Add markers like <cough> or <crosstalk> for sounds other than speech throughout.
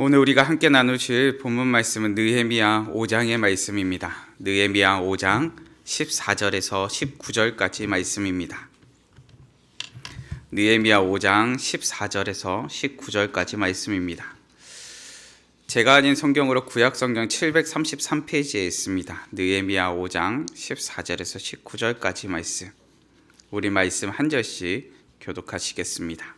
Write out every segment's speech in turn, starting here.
오늘 우리가 함께 나누실 본문 말씀은 느헤미야 5장의 말씀입니다. 느헤미야 5장 14절에서 19절까지 말씀입니다. 느헤미야 5장 14절에서 19절까지 말씀입니다. 제가 아닌 성경으로 구약 성경 733페이지에 있습니다. 느헤미야 5장 14절에서 19절까지 말씀. 우리 말씀 한 절씩 교독하시겠습니다.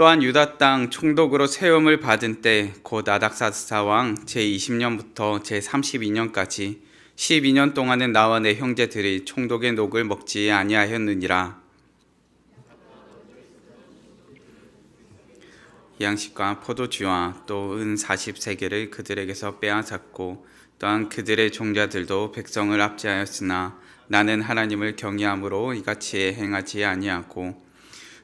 또한 유다 땅 총독으로 세움을 받은 때 곧 아닥사스다 왕 제20년부터 제32년까지 12년 동안은 나와 내 형제들이 총독의 녹을 먹지 아니하였느니라. 양식과 포도주와 또 은 40세계를 그들에게서 빼앗았고 또한 그들의 종자들도 백성을 압제하였으나 나는 하나님을 경외함으로 이같이 행하지 아니하고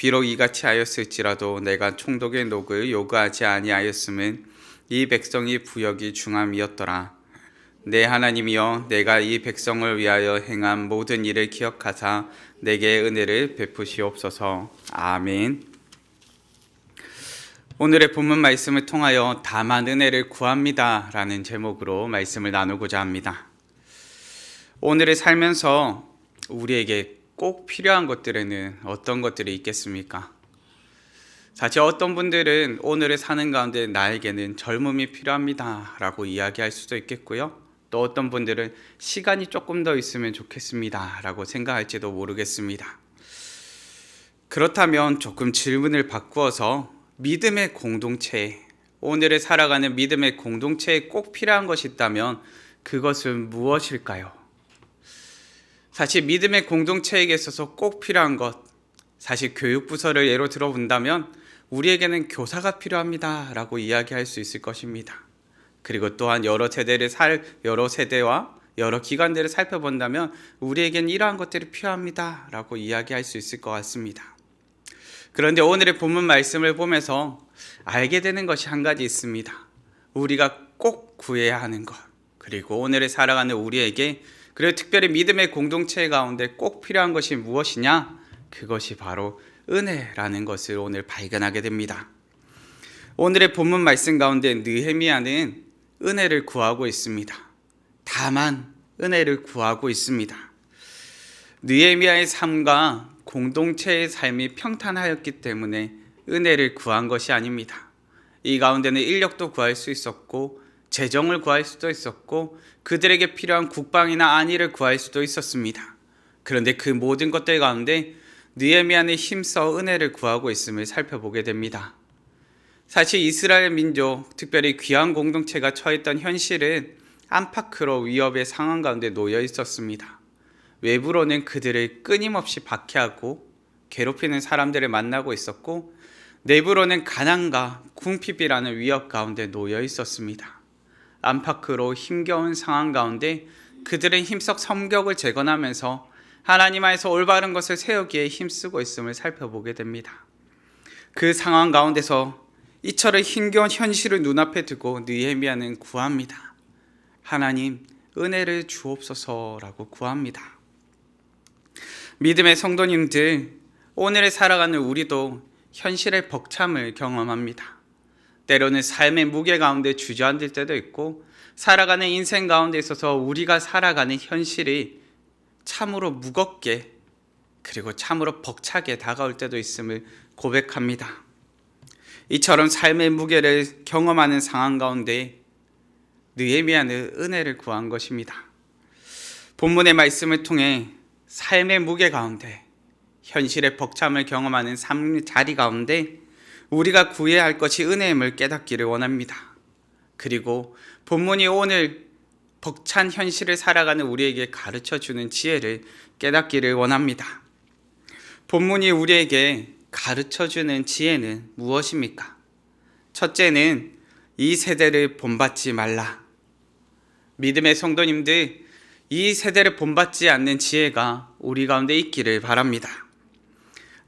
비록 이같이 하였을지라도 내가 총독의 녹을 요구하지 아니하였음은 이 백성이 부역이 중함이었더라. 내 하나님이여 내가 이 백성을 위하여 행한 모든 일을 기억하사 내게 은혜를 베푸시옵소서. 아멘. 오늘의 본문 말씀을 통하여 다만 은혜를 구합니다라는 제목으로 말씀을 나누고자 합니다. 오늘을 살면서 우리에게 꼭 필요한 것들에는 어떤 것들이 있겠습니까? 사실 어떤 분들은 오늘을 사는 가운데 나에게는 젊음이 필요합니다 라고 이야기할 수도 있겠고요. 또 어떤 분들은 시간이 조금 더 있으면 좋겠습니다 라고 생각할지도 모르겠습니다. 그렇다면 조금 질문을 바꾸어서 믿음의 공동체, 오늘을 살아가는 믿음의 공동체에 꼭 필요한 것이 있다면 그것은 무엇일까요? 사실 믿음의 공동체에게 있어서 꼭 필요한 것, 사실 교육부서를 예로 들어본다면 우리에게는 교사가 필요합니다. 라고 이야기할 수 있을 것입니다. 그리고 또한 여러 세대를 살, 여러 세대와 여러 기관들을 살펴본다면 우리에겐 이러한 것들이 필요합니다. 라고 이야기할 수 있을 것 같습니다. 그런데 오늘의 본문 말씀을 보면서 알게 되는 것이 한 가지 있습니다. 우리가 꼭 구해야 하는 것. 그리고 오늘을 살아가는 우리에게 그리고 특별히 믿음의 공동체 가운데 꼭 필요한 것이 무엇이냐? 그것이 바로 은혜라는 것을 오늘 발견하게 됩니다. 오늘의 본문 말씀 가운데 느헤미야는 은혜를 구하고 있습니다. 다만 은혜를 구하고 있습니다. 느헤미야의 삶과 공동체의 삶이 평탄하였기 때문에 은혜를 구한 것이 아닙니다. 이 가운데는 인력도 구할 수 있었고 재정을 구할 수도 있었고 그들에게 필요한 국방이나 안위를 구할 수도 있었습니다. 그런데 그 모든 것들 가운데 느헤미야는 힘써 은혜를 구하고 있음을 살펴보게 됩니다. 사실 이스라엘 민족, 특별히 귀한 공동체가 처했던 현실은 안팎으로 위협의 상황 가운데 놓여 있었습니다. 외부로는 그들을 끊임없이 박해하고 괴롭히는 사람들을 만나고 있었고 내부로는 가난과 궁핍이라는 위협 가운데 놓여 있었습니다. 안팎으로 힘겨운 상황 가운데 그들은 힘써 성격을 재건하면서 하나님 안에서 올바른 것을 세우기에 힘쓰고 있음을 살펴보게 됩니다. 그 상황 가운데서 이처럼 힘겨운 현실을 눈앞에 두고 느헤미야는 구합니다. 하나님 은혜를 주옵소서라고 구합니다. 믿음의 성도님들 오늘을 살아가는 우리도 현실의 벅참을 경험합니다. 때로는 삶의 무게 가운데 주저앉을 때도 있고 살아가는 인생 가운데 있어서 우리가 살아가는 현실이 참으로 무겁게 그리고 참으로 벅차게 다가올 때도 있음을 고백합니다. 이처럼 삶의 무게를 경험하는 상황 가운데 느헤미야는 은혜를 구한 것입니다. 본문의 말씀을 통해 삶의 무게 가운데 현실의 벅참을 경험하는 삶 자리 가운데 우리가 구해야 할 것이 은혜임을 깨닫기를 원합니다. 그리고 본문이 오늘 벅찬 현실을 살아가는 우리에게 가르쳐 주는 지혜를 깨닫기를 원합니다. 본문이 우리에게 가르쳐 주는 지혜는 무엇입니까? 첫째는 이 세대를 본받지 말라. 믿음의 성도님들, 이 세대를 본받지 않는 지혜가 우리 가운데 있기를 바랍니다.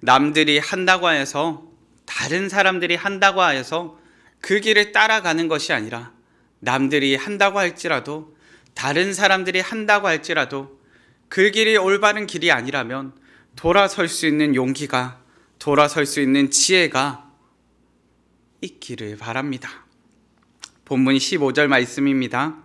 남들이 한다고 하여서 다른 사람들이 한다고 하여서 그 길을 따라가는 것이 아니라 남들이 한다고 할지라도 다른 사람들이 한다고 할지라도 그 길이 올바른 길이 아니라면 돌아설 수 있는 용기가 돌아설 수 있는 지혜가 있기를 바랍니다. 본문 15절 말씀입니다.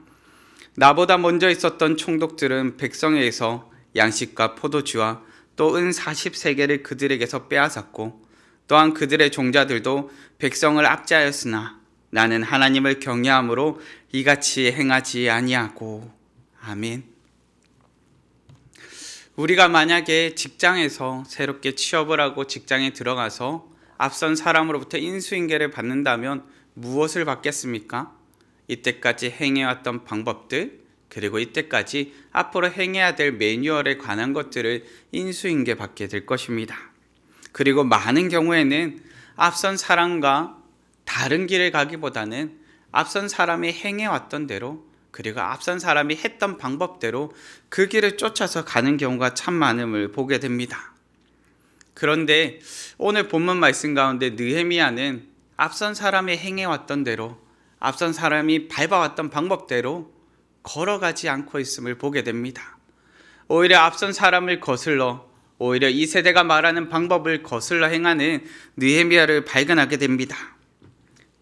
나보다 먼저 있었던 총독들은 백성에게서 양식과 포도주와 또 은 40세계를 그들에게서 빼앗았고 또한 그들의 종자들도 백성을 압제하였으나 나는 하나님을 경외함으로 이같이 행하지 아니하고 아멘. 우리가 만약에 직장에서 새롭게 취업을 하고 직장에 들어가서 앞선 사람으로부터 인수인계를 받는다면 무엇을 받겠습니까? 이때까지 행해왔던 방법들 그리고 이때까지 앞으로 행해야 될 매뉴얼에 관한 것들을 인수인계 받게 될 것입니다. 그리고 많은 경우에는 앞선 사람과 다른 길을 가기보다는 앞선 사람이 행해왔던 대로 그리고 앞선 사람이 했던 방법대로 그 길을 쫓아서 가는 경우가 참 많음을 보게 됩니다. 그런데 오늘 본문 말씀 가운데 느헤미야는 앞선 사람이 행해왔던 대로 앞선 사람이 밟아왔던 방법대로 걸어가지 않고 있음을 보게 됩니다. 오히려 앞선 사람을 거슬러 오히려 이 세대가 말하는 방법을 거슬러 행하는 느헤미야를 발견하게 됩니다.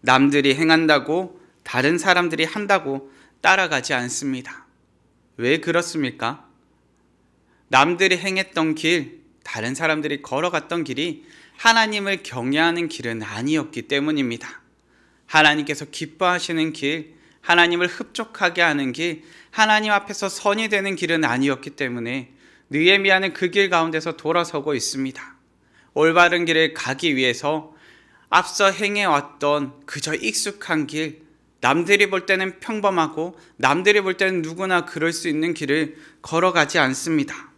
남들이 행한다고 다른 사람들이 한다고 따라가지 않습니다. 왜 그렇습니까? 남들이 행했던 길, 다른 사람들이 걸어갔던 길이 하나님을 경외하는 길은 아니었기 때문입니다. 하나님께서 기뻐하시는 길, 하나님을 흡족하게 하는 길, 하나님 앞에서 선이 되는 길은 아니었기 때문에 느헤미야는 그 길 가운데서 돌아서고 있습니다. 올바른 길을 가기 위해서 앞서 행해왔던 그저 익숙한 길, 남들이 볼 때는 평범하고 남들이 볼 때는 누구나 그럴 수 있는 길을 걸어가지 않습니다.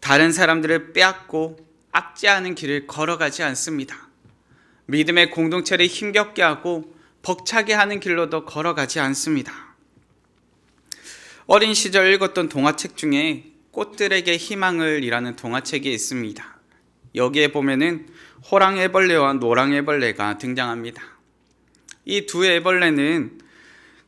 다른 사람들을 빼앗고 압제하는 길을 걸어가지 않습니다. 믿음의 공동체를 힘겹게 하고 벅차게 하는 길로도 걸어가지 않습니다. 어린 시절 읽었던 동화책 중에 꽃들에게 희망을 이라는 동화책이 있습니다. 여기에 보면은 호랑 애벌레와 노랑 애벌레가 등장합니다. 이 두 애벌레는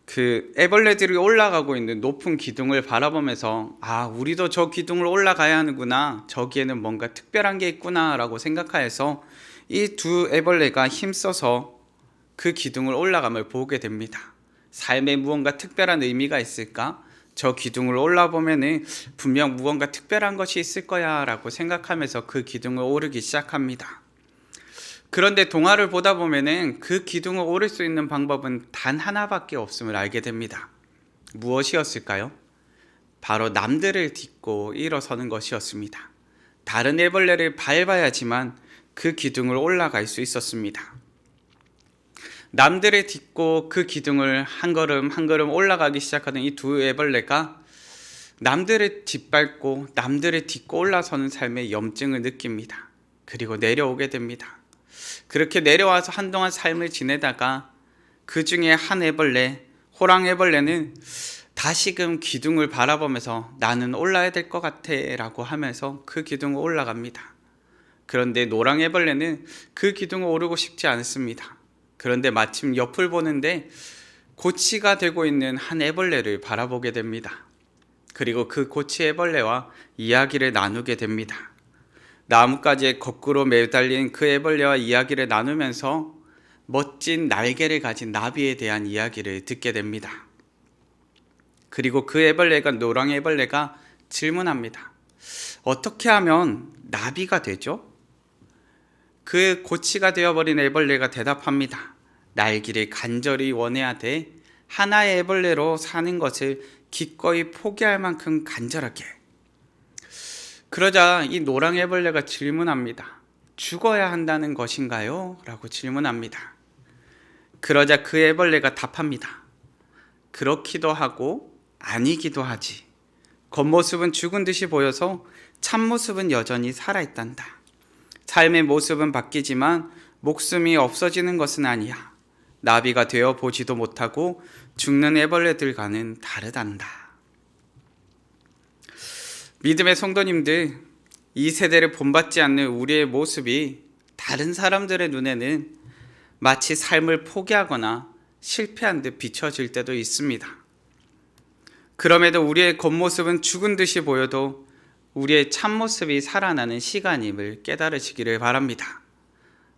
그 애벌레들이 올라가고 있는 높은 기둥을 바라보면서 아 우리도 저 기둥을 올라가야 하는구나 저기에는 뭔가 특별한 게 있구나라고 생각하여서 이 두 애벌레가 힘써서 그 기둥을 올라감을 보게 됩니다. 삶에 무언가 특별한 의미가 있을까? 저 기둥을 올라보면은 분명 무언가 특별한 것이 있을 거야라고 생각하면서 그 기둥을 오르기 시작합니다. 그런데 동화를 보다 보면은 그 기둥을 오를 수 있는 방법은 단 하나밖에 없음을 알게 됩니다. 무엇이었을까요? 바로 남들을 딛고 일어서는 것이었습니다. 다른 애벌레를 밟아야지만 그 기둥을 올라갈 수 있었습니다. 남들을 딛고 그 기둥을 한 걸음 한 걸음 올라가기 시작하는 이 두 애벌레가 남들을 뒷밟고 남들을 딛고 올라서는 삶의 염증을 느낍니다. 그리고 내려오게 됩니다. 그렇게 내려와서 한동안 삶을 지내다가 그 중에 한 애벌레, 호랑 애벌레는 다시금 기둥을 바라보면서 나는 올라야 될 것 같아 라고 하면서 그 기둥을 올라갑니다. 그런데 노랑 애벌레는 그 기둥을 오르고 싶지 않습니다. 그런데 마침 옆을 보는데 고치가 되고 있는 한 애벌레를 바라보게 됩니다. 그리고 그 고치 애벌레와 이야기를 나누게 됩니다. 나뭇가지에 거꾸로 매달린 그 애벌레와 이야기를 나누면서 멋진 날개를 가진 나비에 대한 이야기를 듣게 됩니다. 그리고 그 애벌레가 노랑 애벌레가 질문합니다. 어떻게 하면 나비가 되죠? 그 고치가 되어버린 애벌레가 대답합니다. 날기를 간절히 원해야 돼. 하나의 애벌레로 사는 것을 기꺼이 포기할 만큼 간절하게. 그러자 이 노랑 애벌레가 질문합니다. 죽어야 한다는 것인가요? 라고 질문합니다. 그러자 그 애벌레가 답합니다. 그렇기도 하고 아니기도 하지. 겉모습은 죽은 듯이 보여서 참모습은 여전히 살아있단다. 삶의 모습은 바뀌지만 목숨이 없어지는 것은 아니야. 나비가 되어 보지도 못하고 죽는 애벌레들과는 다르단다. 믿음의 성도님들, 이 세대를 본받지 않는 우리의 모습이 다른 사람들의 눈에는 마치 삶을 포기하거나 실패한 듯 비춰질 때도 있습니다. 그럼에도 우리의 겉모습은 죽은 듯이 보여도 우리의 참모습이 살아나는 시간임을 깨달으시기를 바랍니다.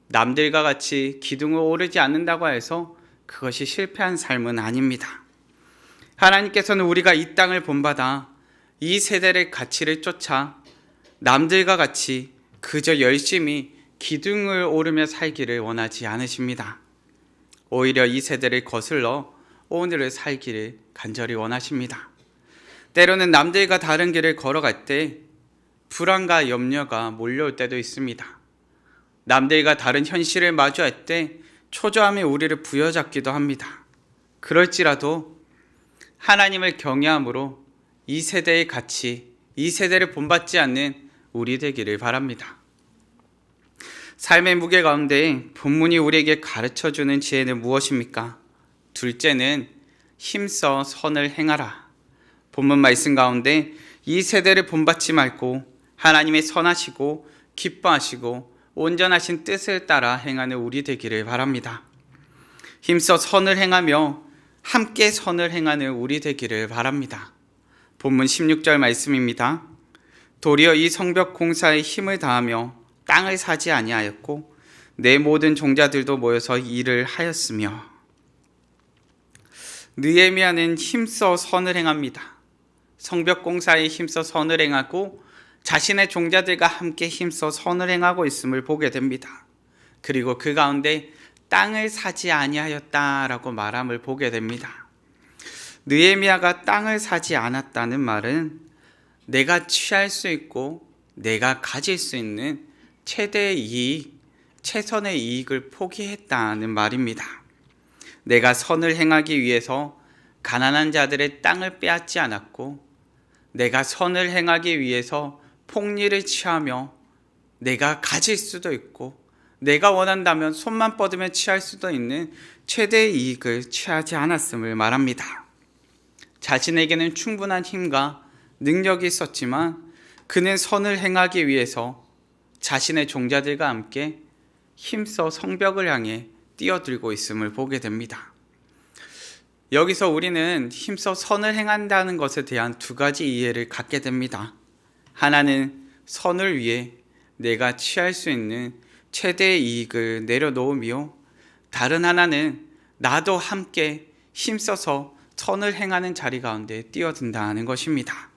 남들과 같이 기둥을 오르지 않는다고 해서 그것이 실패한 삶은 아닙니다. 하나님께서는 우리가 이 땅을 본받아 이 세대의 가치를 쫓아 남들과 같이 그저 열심히 기둥을 오르며 살기를 원하지 않으십니다. 오히려 이 세대를 거슬러 오늘을 살기를 간절히 원하십니다. 때로는 남들과 다른 길을 걸어갈 때 불안과 염려가 몰려올 때도 있습니다. 남들과 다른 현실을 마주할 때 초조함이 우리를 부여잡기도 합니다. 그럴지라도 하나님을 경외함으로 이 세대의 가치, 이 세대를 본받지 않는 우리 되기를 바랍니다. 삶의 무게 가운데 본문이 우리에게 가르쳐 주는 지혜는 무엇입니까? 둘째는 힘써 선을 행하라. 본문 말씀 가운데 이 세대를 본받지 말고 하나님의 선하시고 기뻐하시고 온전하신 뜻을 따라 행하는 우리 되기를 바랍니다. 힘써 선을 행하며 함께 선을 행하는 우리 되기를 바랍니다. 본문 16절 말씀입니다. 도리어 이 성벽 공사에 힘을 다하며 땅을 사지 아니하였고 내 모든 종자들도 모여서 일을 하였으며 느헤미야는 힘써 선을 행합니다. 성벽 공사에 힘써 선을 행하고 자신의 종자들과 함께 힘써 선을 행하고 있음을 보게 됩니다. 그리고 그 가운데 땅을 사지 아니하였다라고 말함을 보게 됩니다. 느헤미야가 땅을 사지 않았다는 말은 내가 취할 수 있고 내가 가질 수 있는 최대의 이익, 최선의 이익을 포기했다는 말입니다. 내가 선을 행하기 위해서 가난한 자들의 땅을 빼앗지 않았고 내가 선을 행하기 위해서 폭리를 취하며 내가 가질 수도 있고 내가 원한다면 손만 뻗으면 취할 수도 있는 최대의 이익을 취하지 않았음을 말합니다. 자신에게는 충분한 힘과 능력이 있었지만 그는 선을 행하기 위해서 자신의 종자들과 함께 힘써 성벽을 향해 뛰어들고 있음을 보게 됩니다. 여기서 우리는 힘써 선을 행한다는 것에 대한 두 가지 이해를 갖게 됩니다. 하나는 선을 위해 내가 취할 수 있는 최대의 이익을 내려놓으며 다른 하나는 나도 함께 힘써서 선을 행하는 자리 가운데 뛰어든다는 것입니다.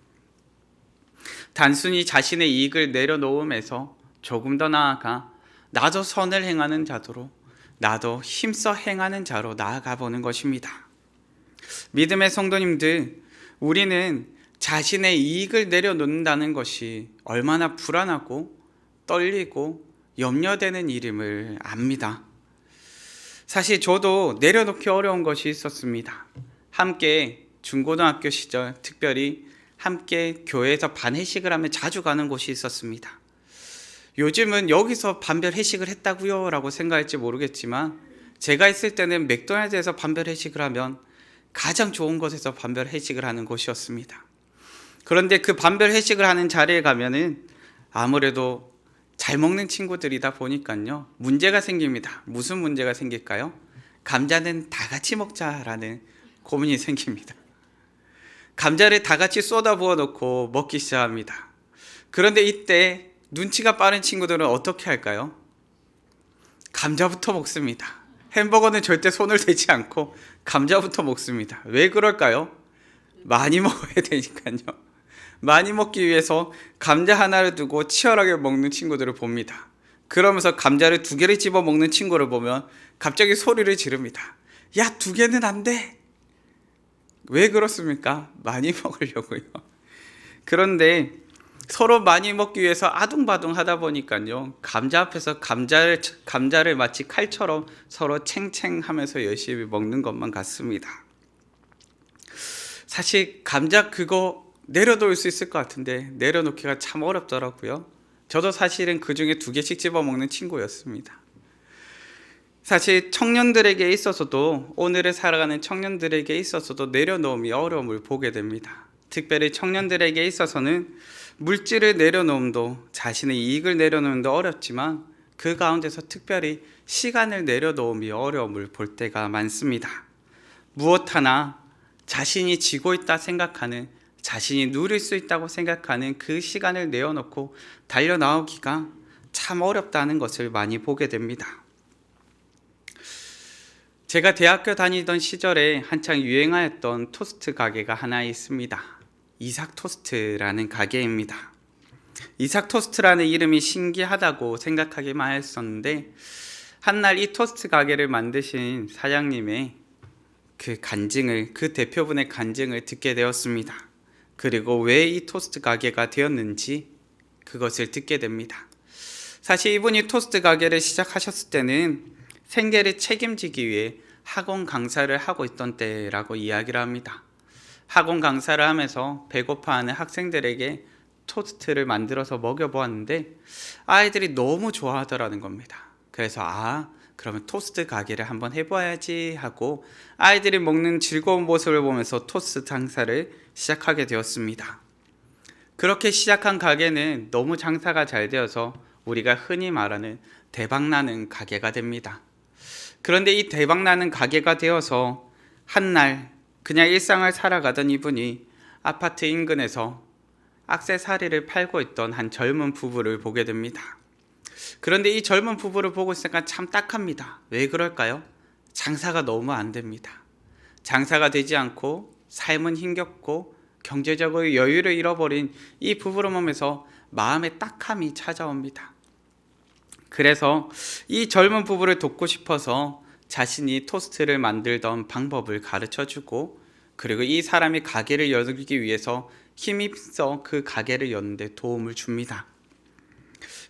단순히 자신의 이익을 내려놓음에서 조금 더 나아가 나도 선을 행하는 자도로 나도 힘써 행하는 자로 나아가 보는 것입니다. 믿음의 성도님들, 우리는 자신의 이익을 내려놓는다는 것이 얼마나 불안하고 떨리고 염려되는 일임을 압니다. 사실 저도 내려놓기 어려운 것이 있었습니다. 함께 중고등학교 시절 특별히 함께 교회에서 반회식을 하면 자주 가는 곳이 있었습니다. 요즘은 여기서 반별 회식을 했다고요? 라고 생각할지 모르겠지만 제가 있을 때는 맥도날드에서 반별 회식을 하면 가장 좋은 곳에서 반별 회식을 하는 곳이었습니다. 그런데 그 반별 회식을 하는 자리에 가면은 아무래도 잘 먹는 친구들이다 보니까요. 문제가 생깁니다. 무슨 문제가 생길까요? 감자는 다 같이 먹자라는 고민이 생깁니다. 감자를 다 같이 쏟아 부어 놓고 먹기 시작합니다. 그런데 이때 눈치가 빠른 친구들은 어떻게 할까요? 감자부터 먹습니다. 햄버거는 절대 손을 대지 않고 감자부터 먹습니다. 왜 그럴까요? 많이 <laughs> 먹어야 되니까요. 많이 먹기 위해서 감자 하나를 두고 치열하게 먹는 친구들을 봅니다. 그러면서 감자를 두 개를 집어 먹는 친구를 보면 갑자기 소리를 지릅니다. 야, 두 개는 안 돼! 왜 그렇습니까? 많이 <laughs> 먹으려고요. 그런데 서로 많이 먹기 위해서 아둥바둥 하다 보니까요. 감자 앞에서 감자를 감자를 마치 칼처럼 서로 챙챙하면서 열심히 먹는 것만 같습니다. 사실 감자 그거 내려놓을 수 있을 것 같은데 내려놓기가 참 어렵더라고요. 저도 사실은 그 중에 두 개씩 집어 먹는 친구였습니다. 사실 청년들에게 있어서도 오늘을 살아가는 청년들에게 있어서도 내려놓음이 어려움을 보게 됩니다. 특별히 청년들에게 있어서는 물질을 내려놓음도 자신의 이익을 내려놓음도 어렵지만 그 가운데서 특별히 시간을 내려놓음이 어려움을 볼 때가 많습니다. 무엇 하나 자신이 지고 있다 생각하는 자신이 누릴 수 있다고 생각하는 그 시간을 내어놓고 달려 나오기가 참 어렵다는 것을 많이 보게 됩니다. 제가 대학교 다니던 시절에 한창 유행하였던 토스트 가게가 하나 있습니다. 이삭 토스트라는 가게입니다. 이삭 토스트라는 이름이 신기하다고 생각하기만 했었는데 한날 이 토스트 가게를 만드신 사장님의 그 간증을 그 대표분의 간증을 듣게 되었습니다. 그리고 왜 이 토스트 가게가 되었는지 그것을 듣게 됩니다. 사실 이분이 토스트 가게를 시작하셨을 때는 생계를 책임지기 위해 학원 강사를 하고 있던 때라고 이야기를 합니다. 학원 강사를 하면서 배고파하는 학생들에게 토스트를 만들어서 먹여보았는데 아이들이 너무 좋아하더라는 겁니다. 그래서 아 그러면 토스트 가게를 한번 해봐야지 하고 아이들이 먹는 즐거운 모습을 보면서 토스트 장사를 시작하게 되었습니다. 그렇게 시작한 가게는 너무 장사가 잘 되어서 우리가 흔히 말하는 대박나는 가게가 됩니다. 그런데 이 대박나는 가게가 되어서 한날 그냥 일상을 살아가던 이분이 아파트 인근에서 악세사리를 팔고 있던 한 젊은 부부를 보게 됩니다. 그런데 이 젊은 부부를 보고 있으니까 참 딱합니다. 왜 그럴까요? 장사가 너무 안 됩니다. 장사가 되지 않고 삶은 힘겹고 경제적으로 여유를 잃어버린 이 부부를 보면서 마음의 딱함이 찾아옵니다. 그래서 이 젊은 부부를 돕고 싶어서 자신이 토스트를 만들던 방법을 가르쳐 주고 그리고 이 사람이 가게를 열기 위해서 힘입어 그 가게를 여는데 도움을 줍니다.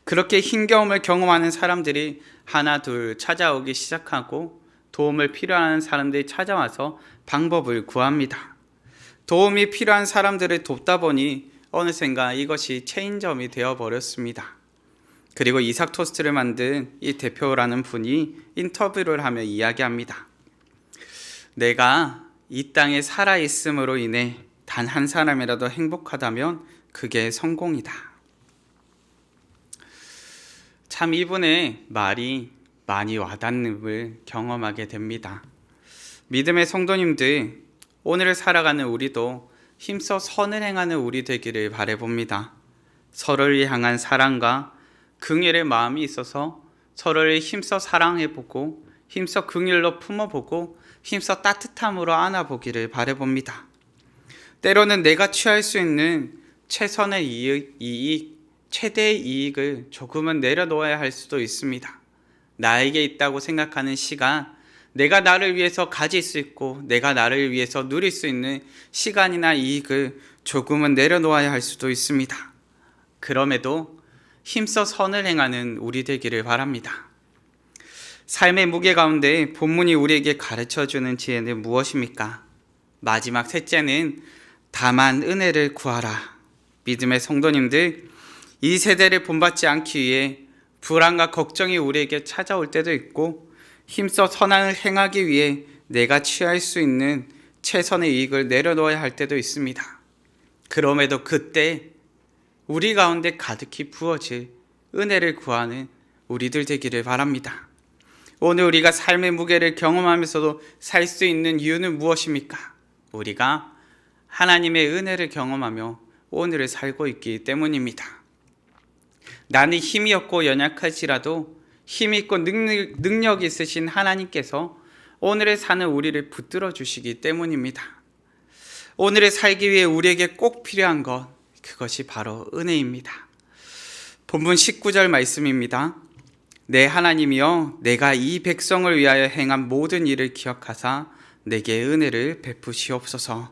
그렇게 힘겨움을 경험하는 사람들이 하나 둘 찾아오기 시작하고 도움을 필요한 사람들이 찾아와서 방법을 구합니다. 도움이 필요한 사람들을 돕다 보니 어느샌가 이것이 체인점이 되어 버렸습니다. 그리고 이삭 토스트를 만든 이 대표라는 분이 인터뷰를 하며 이야기합니다. 내가 이 땅에 살아 있음으로 인해 단 한 사람이라도 행복하다면 그게 성공이다. 참 이분의 말이 많이 와닿음을 경험하게 됩니다. 믿음의 성도님들, 오늘을 살아가는 우리도 힘써 선을 행하는 우리 되기를 바래봅니다. 서로를 향한 사랑과 긍휼의 마음이 있어서 서로를 힘써 사랑해보고 힘써 긍휼로 품어보고 힘써 따뜻함으로 안아보기를 바래봅니다. 때로는 내가 취할 수 있는 최선의 이익, 이익, 최대의 이익을 조금은 내려놓아야 할 수도 있습니다. 나에게 있다고 생각하는 시간, 내가 나를 위해서 가질 수 있고 내가 나를 위해서 누릴 수 있는 시간이나 이익을 조금은 내려놓아야 할 수도 있습니다. 그럼에도 힘써 선을 행하는 우리 되기를 바랍니다. 삶의 무게 가운데 본문이 우리에게 가르쳐 주는 지혜는 무엇입니까? 마지막 셋째는 다만 은혜를 구하라. 믿음의 성도님들, 이 세대를 본받지 않기 위해 불안과 걱정이 우리에게 찾아올 때도 있고 힘써 선한을 행하기 위해 내가 취할 수 있는 최선의 이익을 내려놓아야 할 때도 있습니다. 그럼에도 그때 우리 가운데 가득히 부어질 은혜를 구하는 우리들 되기를 바랍니다. 오늘 우리가 삶의 무게를 경험하면서도 살 수 있는 이유는 무엇입니까? 우리가 하나님의 은혜를 경험하며 오늘을 살고 있기 때문입니다. 나는 힘이 없고 연약할지라도 힘 있고 능력, 능력 있으신 하나님께서 오늘을 사는 우리를 붙들어 주시기 때문입니다. 오늘을 살기 위해 우리에게 꼭 필요한 것, 그것이 바로 은혜입니다. 본문 19절 말씀입니다. 내 하나님이여 내가 이 백성을 위하여 행한 모든 일을 기억하사 내게 은혜를 베푸시옵소서.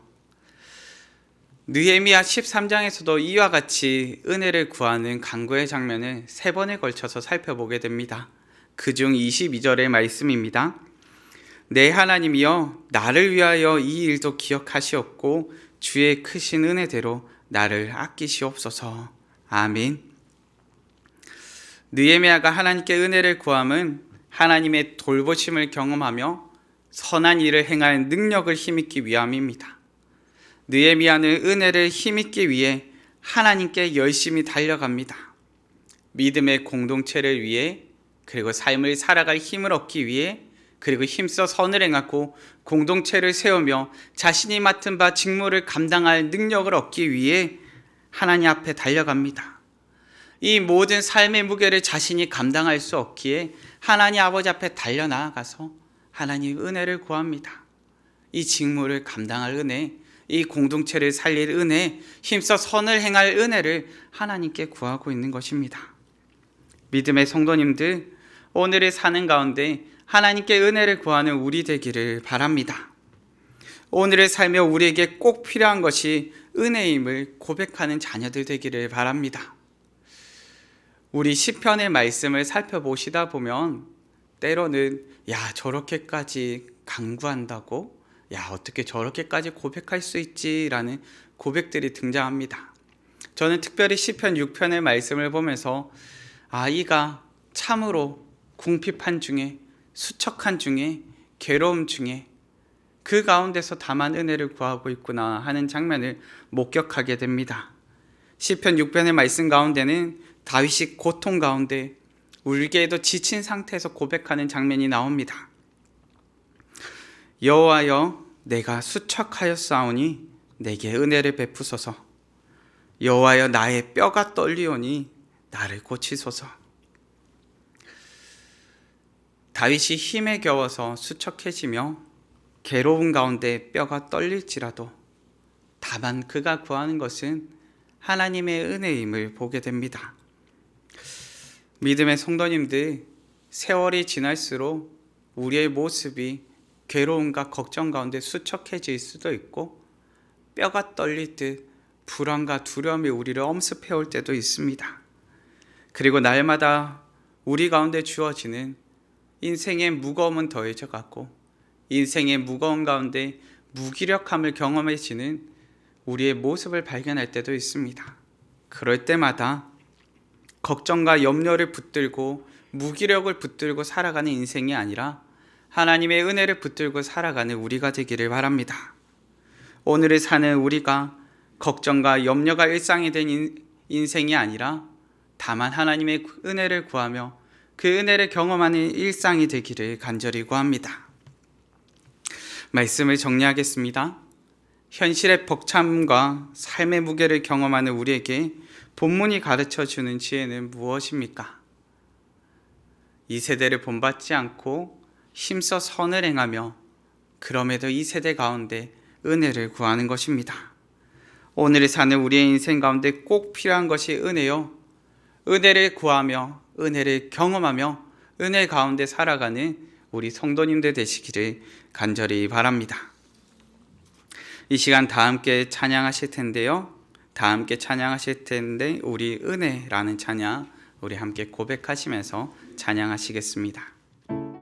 느헤미야 13장에서도 이와 같이 은혜를 구하는 간구의 장면을 세 번에 걸쳐서 살펴보게 됩니다. 그중 22절의 말씀입니다. 내 하나님이여 나를 위하여 이 일도 기억하시옵고 주의 크신 은혜대로 나를 아끼시옵소서. 아멘. 느헤미야가 하나님께 은혜를 구함은 하나님의 돌보심을 경험하며 선한 일을 행할 능력을 힘입기 위함입니다. 느헤미야는 은혜를 힘입기 위해 하나님께 열심히 달려갑니다. 믿음의 공동체를 위해 그리고 삶을 살아갈 힘을 얻기 위해 그리고 힘써 선을 행하고 공동체를 세우며 자신이 맡은 바 직무를 감당할 능력을 얻기 위해 하나님 앞에 달려갑니다. 이 모든 삶의 무게를 자신이 감당할 수 없기에 하나님 아버지 앞에 달려나가서 하나님 은혜를 구합니다. 이 직무를 감당할 은혜, 이 공동체를 살릴 은혜, 힘써 선을 행할 은혜를 하나님께 구하고 있는 것입니다. 믿음의 성도님들, 오늘의 사는 가운데 하나님께 은혜를 구하는 우리 되기를 바랍니다. 오늘의 삶에 우리에게 꼭 필요한 것이 은혜임을 고백하는 자녀들 되기를 바랍니다. 우리 시편의 말씀을 살펴보시다 보면 때로는 야 저렇게까지 강구한다고 야 어떻게 저렇게까지 고백할 수 있지라는 고백들이 등장합니다. 저는 특별히 시편 6편의 말씀을 보면서 아 이가 참으로 궁핍한 중에 수척한 중에 괴로움 중에 그 가운데서 다만 은혜를 구하고 있구나 하는 장면을 목격하게 됩니다. 시편 6편의 말씀 가운데는 다윗이 고통 가운데 울게에도 지친 상태에서 고백하는 장면이 나옵니다. 여호와여 내가 수척하였사오니 내게 은혜를 베푸소서 여호와여 나의 뼈가 떨리오니 나를 고치소서 다윗이 힘에 겨워서 수척해지며 괴로운 가운데 뼈가 떨릴지라도 다만 그가 구하는 것은 하나님의 은혜임을 보게 됩니다. 믿음의 성도님들, 세월이 지날수록 우리의 모습이 괴로움과 걱정 가운데 수척해질 수도 있고 뼈가 떨릴 듯 불안과 두려움이 우리를 엄습해 올 때도 있습니다. 그리고 날마다 우리 가운데 주어지는 인생의 무거움은 더해져 갔고 인생의 무거운 가운데 무기력함을 경험해지는 우리의 모습을 발견할 때도 있습니다. 그럴 때마다 걱정과 염려를 붙들고 무기력을 붙들고 살아가는 인생이 아니라 하나님의 은혜를 붙들고 살아가는 우리가 되기를 바랍니다. 오늘을 사는 우리가 걱정과 염려가 일상이 된 인, 인생이 아니라 다만 하나님의 은혜를 구하며 그 은혜를 경험하는 일상이 되기를 간절히 구합니다. 말씀을 정리하겠습니다. 현실의 벅참과 삶의 무게를 경험하는 우리에게 본문이 가르쳐 주는 지혜는 무엇입니까? 이 세대를 본받지 않고 힘써 선을 행하며 그럼에도 이 세대 가운데 은혜를 구하는 것입니다. 오늘을 사는 우리의 인생 가운데 꼭 필요한 것이 은혜요. 은혜를 구하며 은혜를 경험하며 은혜 가운데 살아가는 우리 성도님들 되시기를 간절히 바랍니다. 이 시간 다 함께 찬양하실 텐데요. 다 함께 찬양하실 텐데 우리 은혜라는 찬양 우리 함께 고백하시면서 찬양하시겠습니다.